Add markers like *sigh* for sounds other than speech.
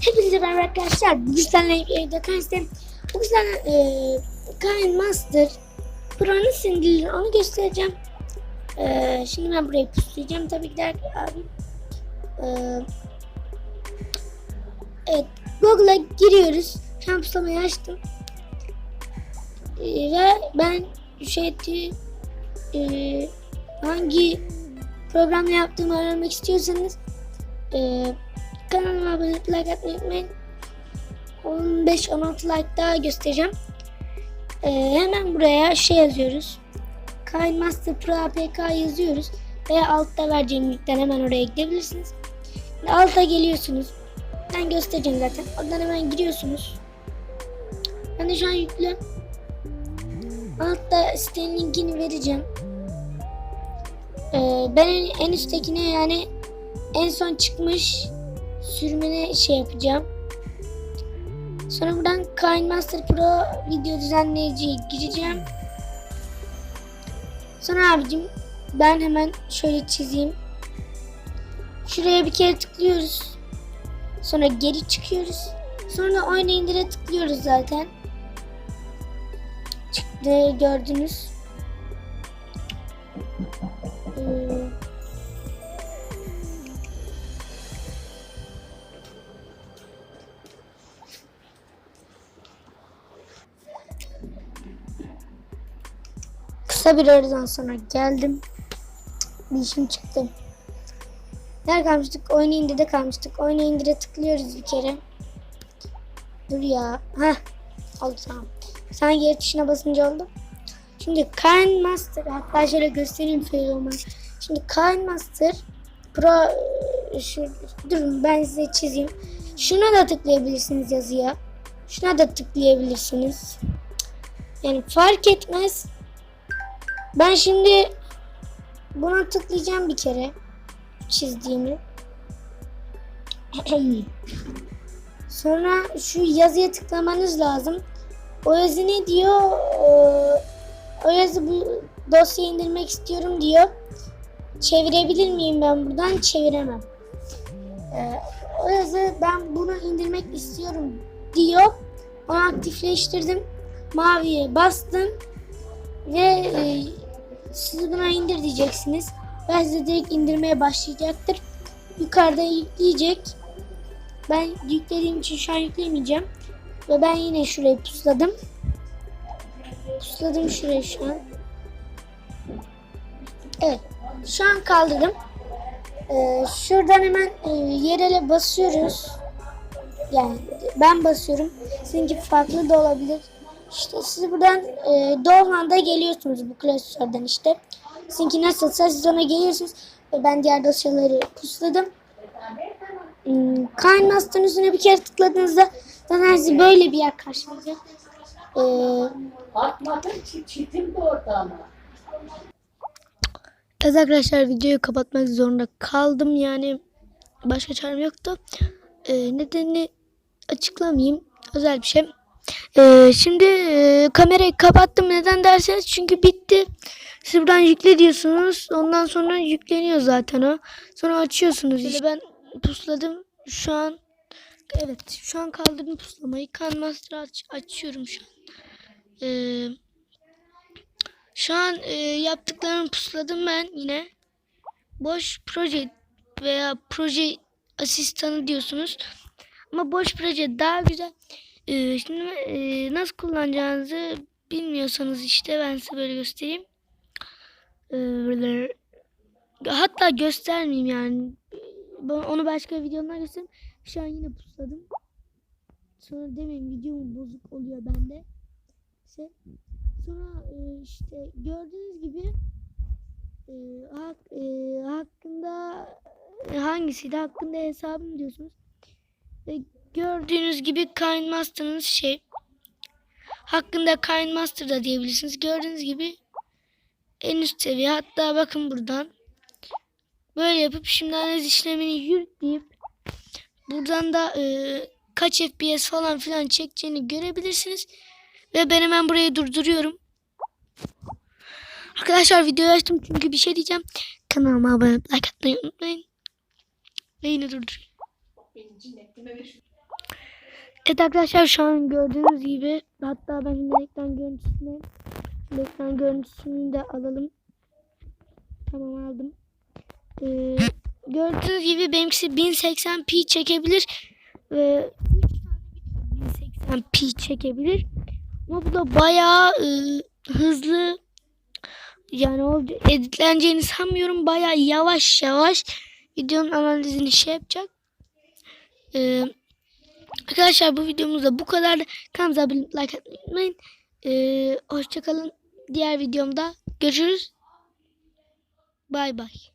Hepinize merhaba arkadaşlar. Bugün sizlerle evde karşınızdayım. Bugün sizlerle e, Kind Master Pro'nun sindirilir onu göstereceğim. E, şimdi ben burayı puslayacağım tabii ki de abi. E, evet Google'a giriyoruz. Şu açtım. E, ve ben şey e, hangi programla yaptığımı öğrenmek istiyorsanız e, Kanalıma abone like atmayı unutmayın. 15-16 like daha göstereceğim. Ee, hemen buraya şey yazıyoruz. Kind Master Pro APK yazıyoruz. Ve altta vereceğim linkten hemen oraya gidebilirsiniz. Şimdi alta geliyorsunuz. Ben göstereceğim zaten. Oradan hemen giriyorsunuz. Ben de şu an yüklü. Altta sitenin linkini vereceğim. Ee, ben en, en üsttekine yani en son çıkmış sürümüne şey yapacağım. Sonra buradan Kind Master Pro video düzenleyiciye gireceğim. Sonra abicim ben hemen şöyle çizeyim. Şuraya bir kere tıklıyoruz. Sonra geri çıkıyoruz. Sonra oyna indire tıklıyoruz zaten. Çıktı gördünüz. Ee, Kısa bir aradan sonra geldim. Bir işim çıktı. Nerede kalmıştık? Oyna indirde kalmıştık. Oyna indire tıklıyoruz bir kere. Dur ya. Heh. Oldu tamam. Sen geri tuşuna basınca oldu. Şimdi Kind Master. Hatta şöyle göstereyim olmadı. Şimdi Kind Master Pro şu, durun ben size çizeyim. Şuna da tıklayabilirsiniz yazıya. Şuna da tıklayabilirsiniz. Yani fark etmez. Ben şimdi buna tıklayacağım bir kere çizdiğimi. *clears throat* Sonra şu yazıya tıklamanız lazım. O yazı ne diyor? Ee, O yazı bu dosyayı indirmek istiyorum diyor. Çevirebilir miyim ben buradan? Çeviremem. Ee, O yazı ben bunu indirmek istiyorum diyor. Onu aktifleştirdim. Maviye bastım ve e, siz buna indir diyeceksiniz. Ben size direkt indirmeye başlayacaktır. Yukarıda yükleyecek. Ben yüklediğim için şu an yükleyemeyeceğim. Ve ben yine şurayı pusladım. Pusladım şurayı şu an. Evet. Şu an kaldırdım. Ee, şuradan hemen e, yerele basıyoruz. Yani ben basıyorum. Sizinki farklı da olabilir. İşte siz buradan e, Doğan'da geliyorsunuz bu klasörden işte. Sizinki nasılsa siz ona geliyorsunuz. Ve ben diğer dosyaları pusladım. Hmm, Kind Master'ın üstüne bir kere tıkladığınızda zaten sizi böyle bir yer karşılayacak. Ee, çitim orada ama. Evet arkadaşlar videoyu kapatmak zorunda kaldım yani başka çarem yoktu. Ee, nedenini açıklamayayım. Özel bir şey. Ee, şimdi e, kamerayı kapattım neden derseniz çünkü bitti. Siz buradan yükle diyorsunuz. Ondan sonra yükleniyor zaten o. Sonra açıyorsunuz. İşte ben pusladım. Şu an evet şu an kaldırdım puslamayı. Kan Master aç, açıyorum şu an. Ee, şu an e, yaptıklarımı pusladım ben yine. Boş proje veya proje asistanı diyorsunuz. Ama boş proje daha güzel. E, şimdi e, nasıl kullanacağınızı bilmiyorsanız işte ben size böyle göstereyim. E, böyle- hatta göstermeyeyim yani. Onu başka videomda göstereyim. Şu an yine pusladım. Sonra demeyin videom bozuk oluyor bende. İşte Sonra e, işte gördüğünüz gibi e, hak, e, hakkında e, hangisiydi hakkında hesabım diyorsunuz. Ve gördüğünüz gibi Kind Master'ınız şey hakkında Kind Master da diyebilirsiniz. Gördüğünüz gibi en üst seviye hatta bakın buradan böyle yapıp şimdi analiz işlemini yürütleyip buradan da e, kaç FPS falan filan çekeceğini görebilirsiniz. Ve ben hemen burayı durduruyorum. Arkadaşlar videoyu açtım çünkü bir şey diyeceğim. Kanalıma abone olup like atmayı unutmayın. Ve yine durduruyorum. Evet arkadaşlar şu an gördüğünüz gibi hatta ben ekran görüntüsünü ekran görüntüsünü de alalım. Tamam aldım. Ee, gördüğünüz gibi benimkisi 1080p çekebilir ve 3 tane video 1080p çekebilir. Ama bu da bayağı e, hızlı yani o editleneceğini sanmıyorum. Bayağı yavaş yavaş videonun analizini şey yapacak. Ee, arkadaşlar bu videomuzda bu kadar. Kanalımıza abone like atmayı unutmayın. Ee, hoşçakalın. Diğer videomda görüşürüz. Bay bay.